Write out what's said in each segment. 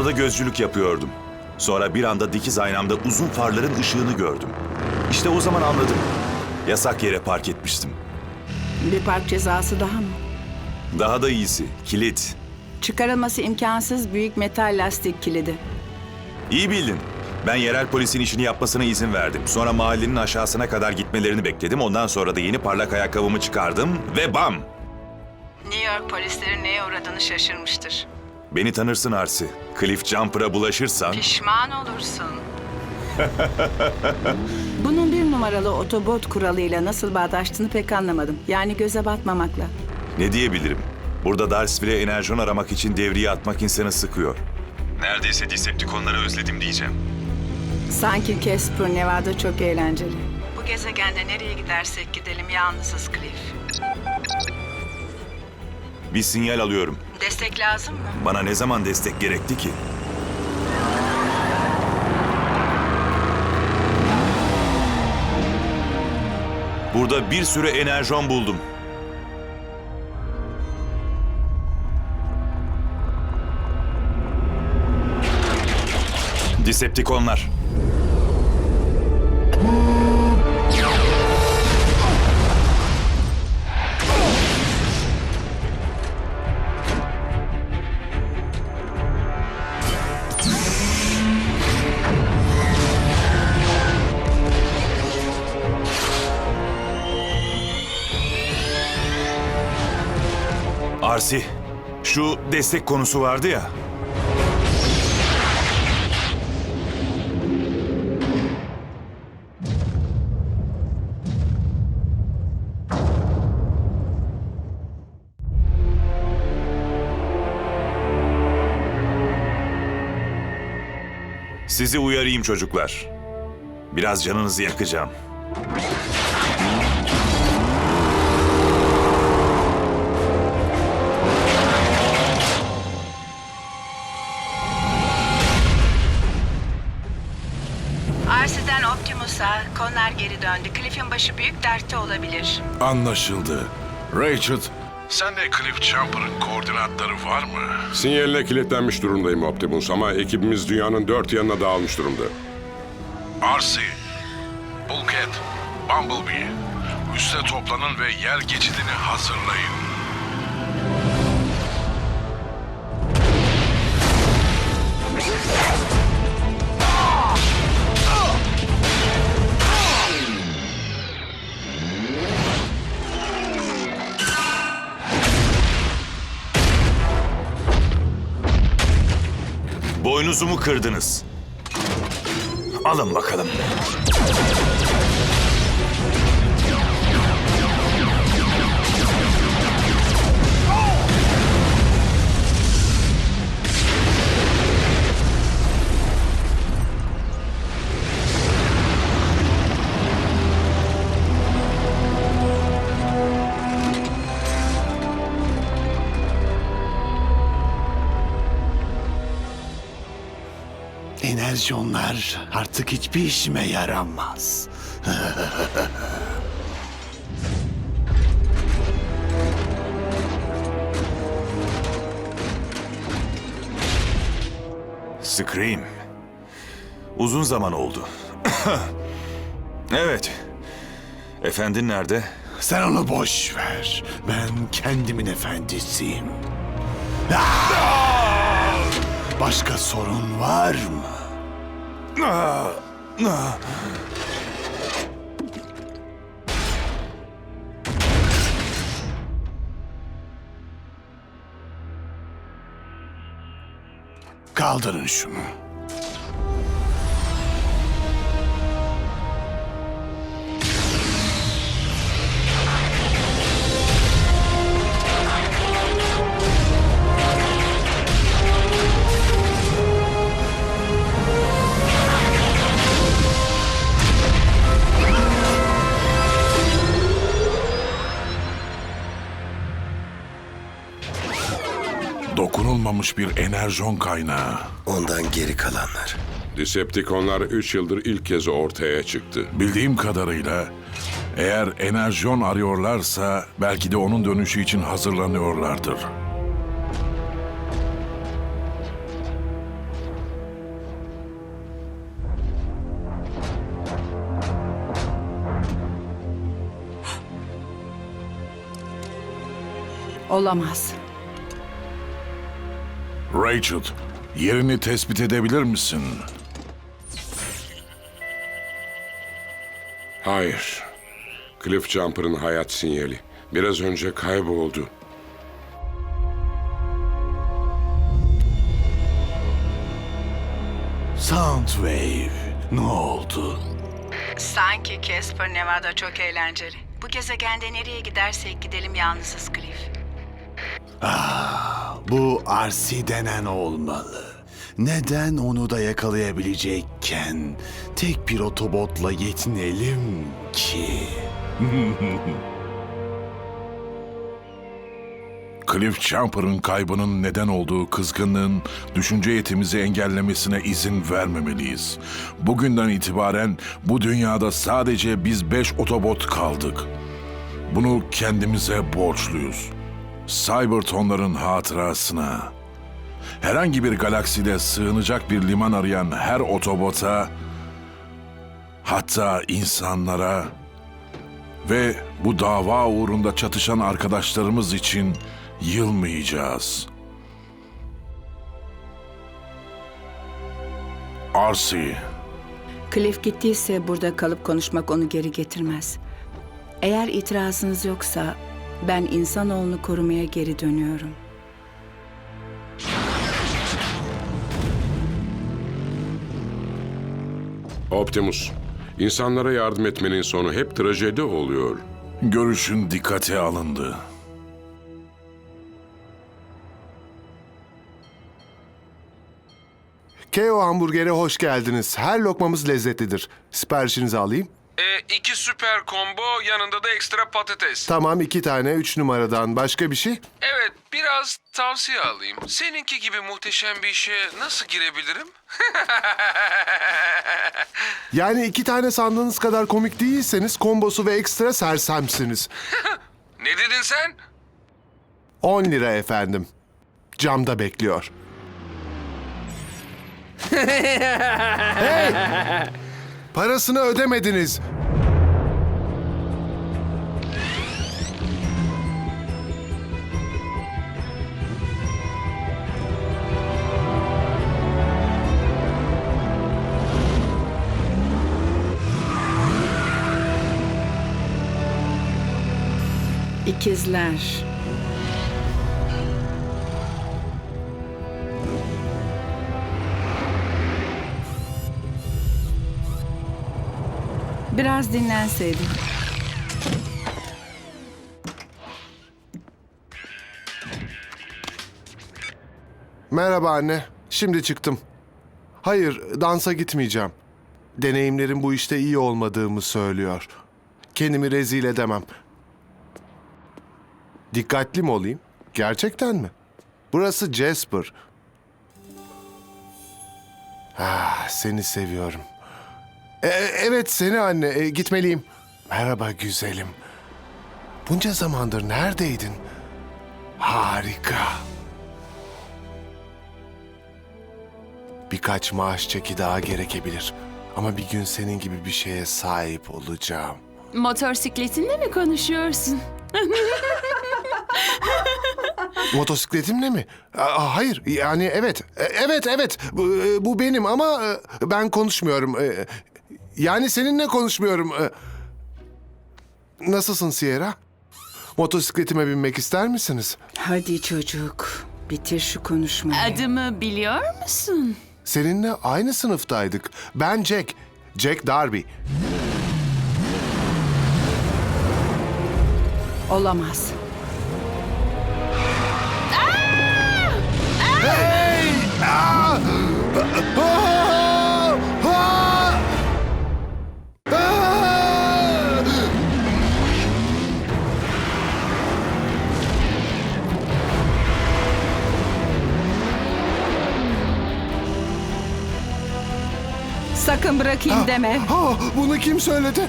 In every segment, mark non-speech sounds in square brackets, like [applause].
Orada gözcülük yapıyordum. Sonra bir anda dikiz aynamda uzun farların ışığını gördüm. İşte o zaman anladım. Yasak yere park etmiştim. Bir park cezası daha mı? Daha da iyisi, kilit. Çıkarılması imkansız büyük metal lastik kilidi. İyi bildin. Ben yerel polisin işini yapmasına izin verdim. Sonra mahallenin aşağısına kadar gitmelerini bekledim. Ondan sonra da yeni parlak ayakkabımı çıkardım ve bam! New York polisleri neye uğradığını şaşırmıştır. Beni tanırsın Arsi. Cliff Jumper'a bulaşırsan... Pişman olursun. [laughs] Bunun bir numaralı otobot kuralıyla nasıl bağdaştığını pek anlamadım. Yani göze batmamakla. Ne diyebilirim? Burada Darsville'e enerjon aramak için devriye atmak insanı sıkıyor. Neredeyse Decepticonları özledim diyeceğim. Sanki Casper Nevada çok eğlenceli. Bu gezegende nereye gidersek gidelim yalnızız Cliff. Bir sinyal alıyorum. Destek lazım mı? Bana ne zaman destek gerekti ki? Burada bir sürü enerjon buldum. Decepticonlar. Şu destek konusu vardı ya. Sizi uyarayım çocuklar. Biraz canınızı yakacağım. Başı büyük dertte olabilir. Anlaşıldı. Rachel, Sende Cliff Jumper'ın koordinatları var mı? Sinyaline kilitlenmiş durumdayım Optimus ama ekibimiz dünyanın dört yanına dağılmış durumda. RC, Bulkhead, Bumblebee. Üste toplanın ve yer geçidini hazırlayın. Boynuzumu kırdınız. Alın bakalım. Enerjonlar artık hiçbir işime yaramaz. [laughs] Scream. Uzun zaman oldu. [coughs] evet. Efendin nerede? Sen onu boş ver. Ben kendimin efendisiyim. Ah! Başka sorun var mı? Kaldırın şunu. Dokunulmamış bir enerjon kaynağı. Ondan geri kalanlar. Decepticonlar 3 yıldır ilk kez ortaya çıktı. Bildiğim kadarıyla eğer enerjon arıyorlarsa belki de onun dönüşü için hazırlanıyorlardır. Olamaz. Rachel, yerini tespit edebilir misin? Hayır. Cliff Jumper'ın hayat sinyali. Biraz önce kayboldu. Soundwave. Ne oldu? Sanki Casper Nevada çok eğlenceli. Bu gezegende nereye gidersek gidelim yalnızız Cliff. Bu RC denen olmalı. Neden onu da yakalayabilecekken tek bir otobotla yetinelim ki? [laughs] Cliff Jumper'ın kaybının neden olduğu kızgınlığın düşünce yetimizi engellemesine izin vermemeliyiz. Bugünden itibaren bu dünyada sadece biz beş otobot kaldık. Bunu kendimize borçluyuz. Cybertonların hatırasına. Herhangi bir galakside sığınacak bir liman arayan her otobota, hatta insanlara ve bu dava uğrunda çatışan arkadaşlarımız için yılmayacağız. Arsi, Cliff gittiyse burada kalıp konuşmak onu geri getirmez. Eğer itirazınız yoksa ben insanoğlunu korumaya geri dönüyorum. Optimus, insanlara yardım etmenin sonu hep trajedi oluyor. görüşün dikkate alındı. Keo hamburgere hoş geldiniz. Her lokmamız lezzetlidir. Siparişinizi alayım. E, iki süper combo yanında da ekstra patates. Tamam iki tane üç numaradan. Başka bir şey? Evet biraz tavsiye alayım. Seninki gibi muhteşem bir işe nasıl girebilirim? [laughs] Yani iki tane sandığınız kadar komik değilseniz kombosu ve ekstra sersemsiniz. [laughs] ne dedin sen? 10 lira efendim. Camda bekliyor. [laughs] hey! Parasını ödemediniz. İkizler. Biraz dinlenseydim. Merhaba anne. Şimdi çıktım. Hayır, dansa gitmeyeceğim. Deneyimlerim bu işte iyi olmadığımı söylüyor. Kendimi rezil edemem. Dikkatli mi olayım? Gerçekten mi? Burası Jasper. Ah, seni seviyorum. E, evet seni anne, E, gitmeliyim. Merhaba güzelim. Bunca zamandır neredeydin? Harika. Birkaç maaş çeki daha gerekebilir. Ama bir gün senin gibi bir şeye sahip olacağım. Motosikletinle mi konuşuyorsun? [laughs] Motosikletimle mi? Aa, hayır, yani evet. E, Evet, evet. Bu, e, bu benim ama e, ben konuşmuyorum. E, Yani seninle konuşmuyorum. E, Nasılsın Sierra? Motosikletime binmek ister misiniz? Hadi çocuk, bitir şu konuşmayı. Adımı biliyor musun? Seninle aynı sınıftaydık. Ben Jack. Jack Darby. Olamaz. Hey! Aa! Aa! Bırakayım deme. Aa, bunu kim söyledi?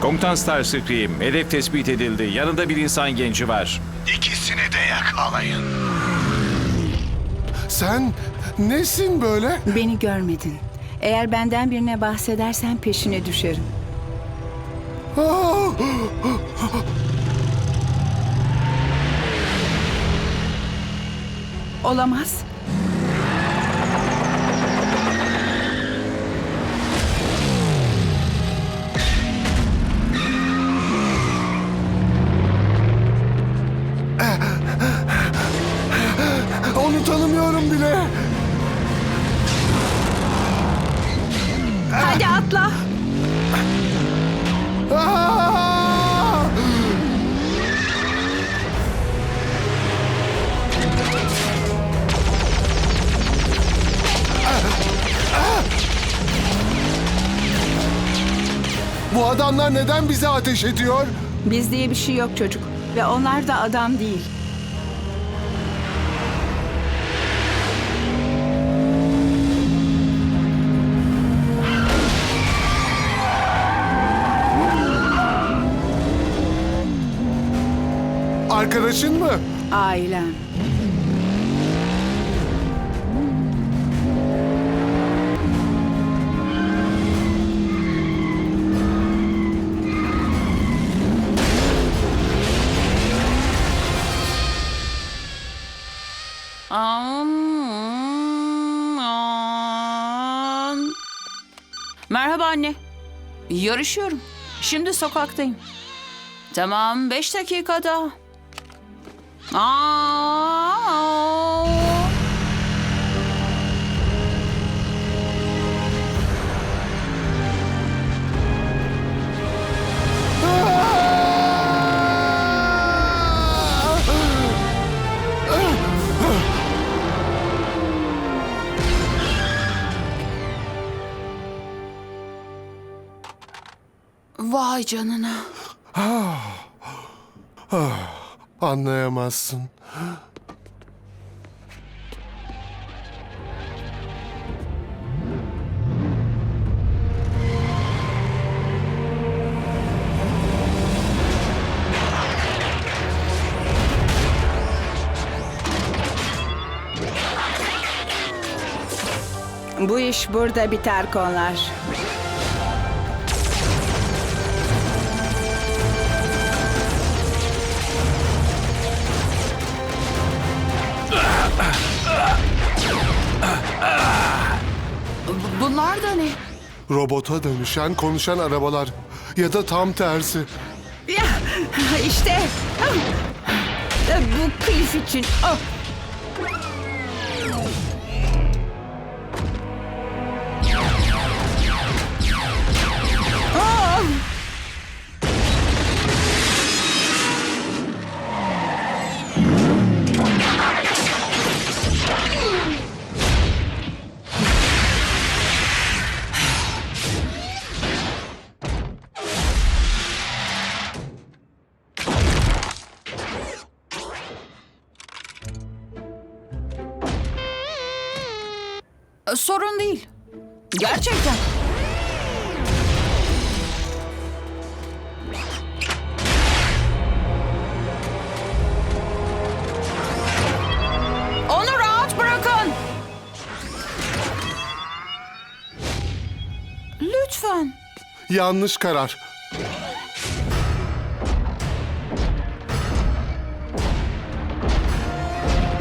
Komutan Starscream, hedef tespit edildi. Yanında bir insan genci var. İkisini de yakalayın. Sen nesin böyle? Beni görmedin. Eğer benden birine bahsedersen peşine düşerim. Olamaz. Onu tanımıyorum bile. Hadi atla. Bu adamlar neden bize ateş ediyor? Biz diye bir şey yok çocuk. Ve onlar da adam değil. Arkadaşın mı? Ailem. Merhaba anne. Yarışıyorum. Şimdi sokaktayım. Tamam, beş dakikada. Aa! Vay canına. Anlayamazsın. Bu iş burada biter konular. Bunlar da ne? Robota dönüşen konuşan arabalar. Ya da tam tersi. Ya, işte. Bu Cliff için. Oh. Gerçekten. Onu rahat bırakın. Lütfen. Yanlış karar.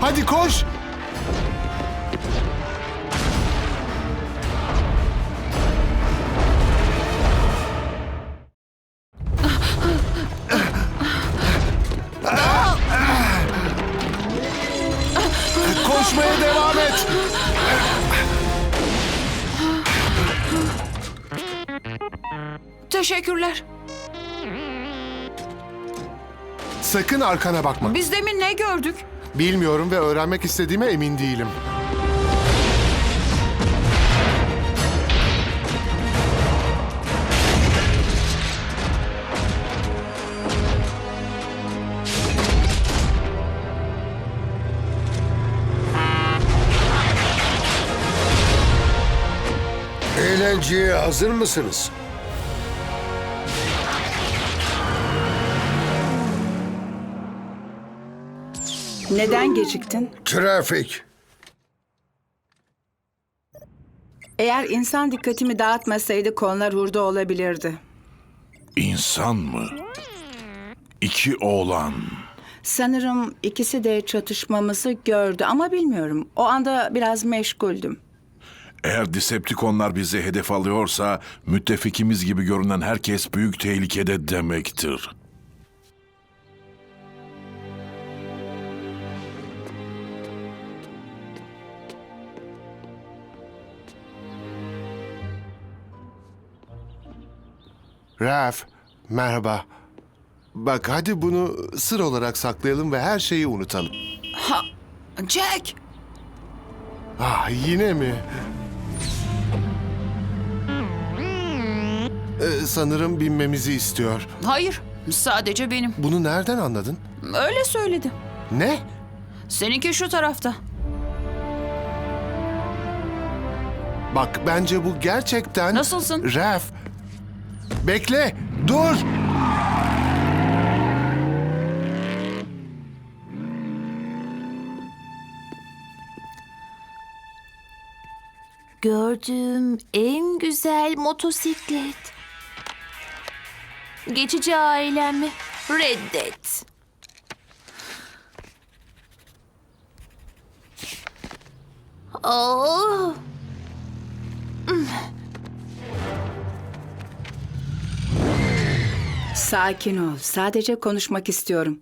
Hadi koş. Koşmaya devam et. Teşekkürler. Sakın arkana bakma. Biz demin ne gördük? Bilmiyorum ve öğrenmek istediğime emin değilim. Eğlenceye hazır mısınız? Neden geciktin? Trafik. Eğer insan dikkatimi dağıtmasaydı konular hurda olabilirdi. İnsan mı? İki oğlan. Sanırım ikisi de çatışmamızı gördü ama bilmiyorum. O anda biraz meşguldüm. Eğer Decepticonlar bizi hedef alıyorsa müttefikimiz gibi görünen herkes büyük tehlikede demektir. Raf, merhaba. Bak hadi bunu sır olarak saklayalım ve her şeyi unutalım. Jack! Ah yine mi? Ee, sanırım binmemizi istiyor. Hayır, sadece benim. Bunu nereden anladın? Öyle söyledi. Ne? Seninki şu tarafta. Bak bence bu gerçekten... Nasılsın? Raf. Bekle, dur. Gördüğüm en güzel motosiklet. Geçici ailemi reddet. Oh, Sakin ol. Sadece konuşmak istiyorum.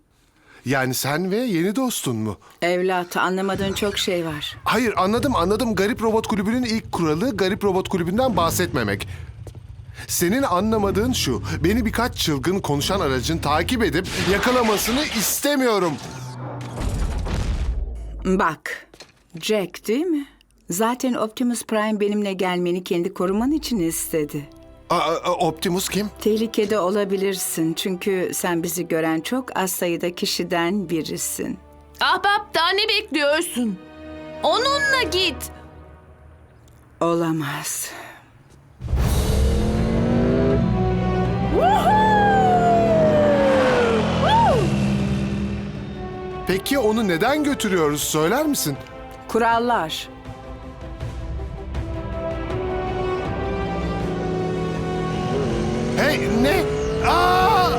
Yani sen ve yeni dostun mu? Evlat, anlamadığın çok şey var. Hayır anladım anladım. Garip Robot Kulübü'nün ilk kuralı Garip Robot Kulübü'nden bahsetmemek. Senin anlamadığın şu. Beni birkaç çılgın konuşan aracın takip edip yakalamasını istemiyorum. Bak, Jack değil mi? Zaten Optimus Prime benimle gelmeni kendi koruman için istedi. Aa, aa, Optimus kim? Tehlikede olabilirsin çünkü sen bizi gören çok az sayıda kişiden birisin. ahbap daha ne bekliyorsun? Onunla git. Olamaz. Peki onu neden götürüyoruz söyler misin? Kurallar. Hey ne? Aa!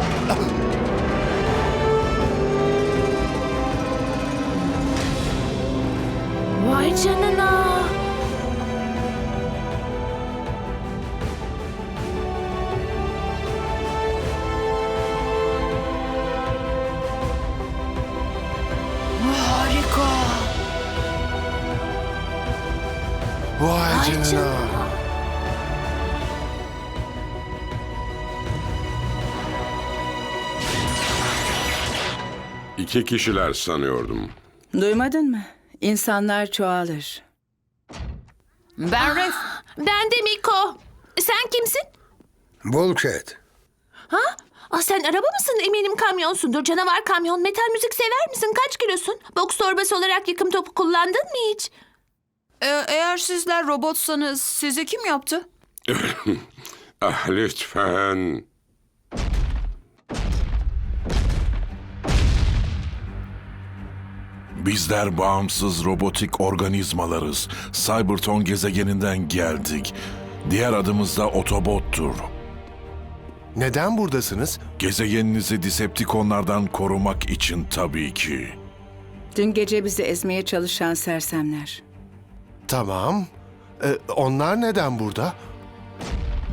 Vay canına. İki kişiler sanıyordum. Duymadın mı? İnsanlar çoğalır. Ben Ref. Ben de Miko. Sen kimsin? Bulkhead. Ah sen araba mısın? Eminim kamyonsundur. Canavar kamyon. Metal müzik sever misin? Kaç kilosun? Boks torbası olarak yıkım topu kullandın mı hiç? Ee, eğer sizler robotsanız sizi kim yaptı? [laughs] Ah lütfen. Bizler bağımsız robotik organizmalarız. Cybertron gezegeninden geldik. Diğer adımız da Autobot'tur. Neden buradasınız? Gezegeninizi Decepticonlardan korumak için tabii ki. Dün gece bizi ezmeye çalışan sersemler. Tamam. Ee, onlar neden burada?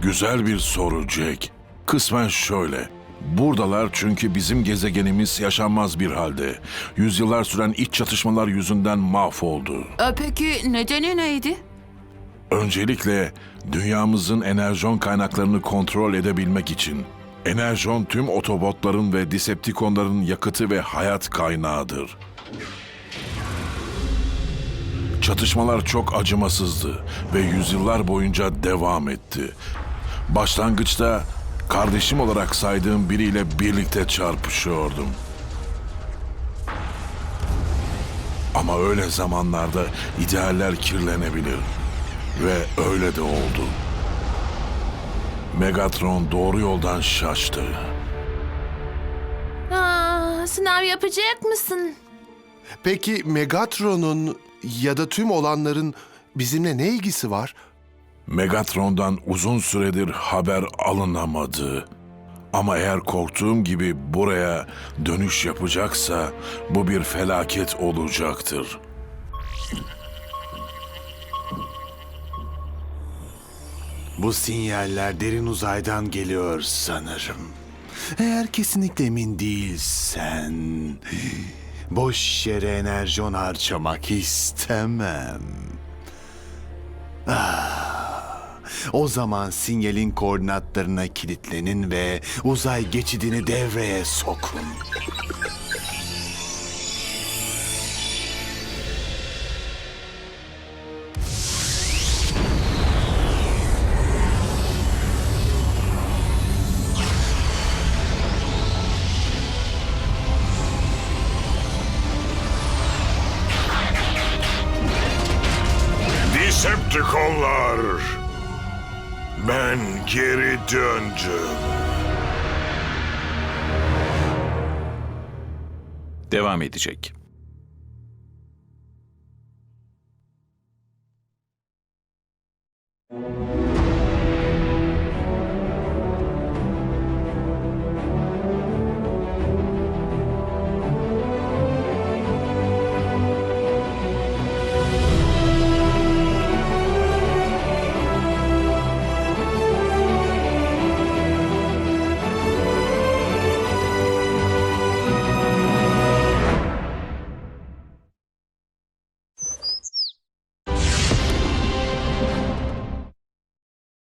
Güzel bir soru Jack. Kısmen şöyle. Buradalar çünkü bizim gezegenimiz yaşanmaz bir halde. Yüzyıllar süren iç çatışmalar yüzünden mahvoldu. Ee, peki nedeni neydi? Öncelikle dünyamızın enerjon kaynaklarını kontrol edebilmek için. Enerjon tüm otobotların ve Decepticonların yakıtı ve hayat kaynağıdır. Çatışmalar çok acımasızdı ve yüzyıllar boyunca devam etti. Başlangıçta kardeşim olarak saydığım biriyle birlikte çarpışıyordum. Ama öyle zamanlarda idealler kirlenebilir. Ve öyle de oldu. Megatron doğru yoldan şaştı. Aa, sınav yapacak mısın? Peki Megatron'un ya da tüm olanların bizimle ne ilgisi var? Megatron'dan uzun süredir haber alınamadı. Ama eğer korktuğum gibi buraya dönüş yapacaksa bu bir felaket olacaktır. Bu sinyaller derin uzaydan geliyor sanırım. Eğer kesinlikle emin değilsen... Boş yere enerjon harcamak istemem. Ah, o zaman sinyalin koordinatlarına kilitlenin ve uzay geçidini devreye sokun. Geri döndüm. Devam edecek.